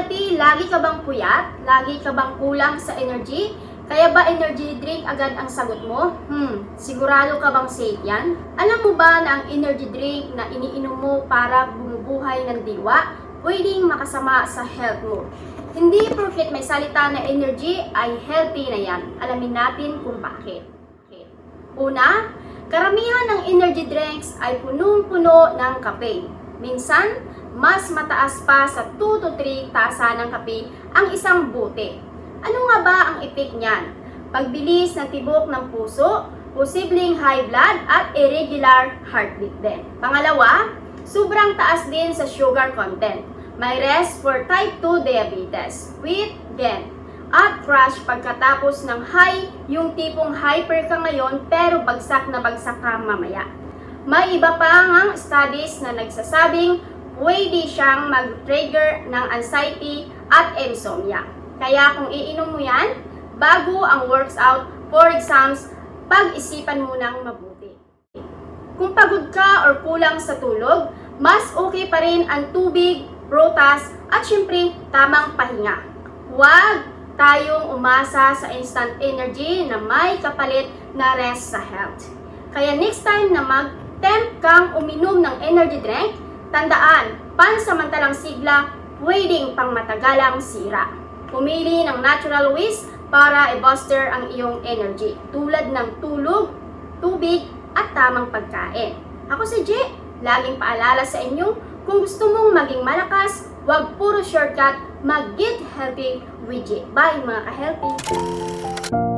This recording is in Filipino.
ka-healthy, lagi ka bang puyat? Lagi ka bang kulang sa energy? Kaya ba energy drink agad ang sagot mo? Hmm, sigurado ka bang safe yan? Alam mo ba na ang energy drink na iniinom mo para bumubuhay ng diwa, pwedeng makasama sa health mo? Hindi porket may salita na energy ay healthy na yan. Alamin natin kung bakit. Okay. Una, karamihan ng energy drinks ay punong-puno ng caffeine. Minsan, mas mataas pa sa 2 to 3 tasa ng kape ang isang bote. Ano nga ba ang effect niyan? Pagbilis ng tibok ng puso, posibleng high blood at irregular heartbeat din. Pangalawa, sobrang taas din sa sugar content. May risk for type 2 diabetes, weight gain, at crash pagkatapos ng high, yung tipong hyper ka ngayon pero bagsak na bagsak ka mamaya. May iba pa ngang studies na nagsasabing pwede siyang mag-trigger ng anxiety at insomnia. Kaya kung iinom mo yan, bago ang works out for exams, pag-isipan mo nang mabuti. Kung pagod ka or kulang sa tulog, mas okay pa rin ang tubig, prutas, at syempre, tamang pahinga. Huwag tayong umasa sa instant energy na may kapalit na rest sa health. Kaya next time na mag-tempt kang uminom ng energy drink, tandaan, pansamantalang sigla, pwedeng pang matagalang sira. Pumili ng natural ways para i-booster ang iyong energy, tulad ng tulog, tubig, at tamang pagkain. Ako si J, laging paalala sa inyo, kung gusto mong maging malakas, huwag puro shortcut, mag-get healthy with J. Bye mga ka-healthy!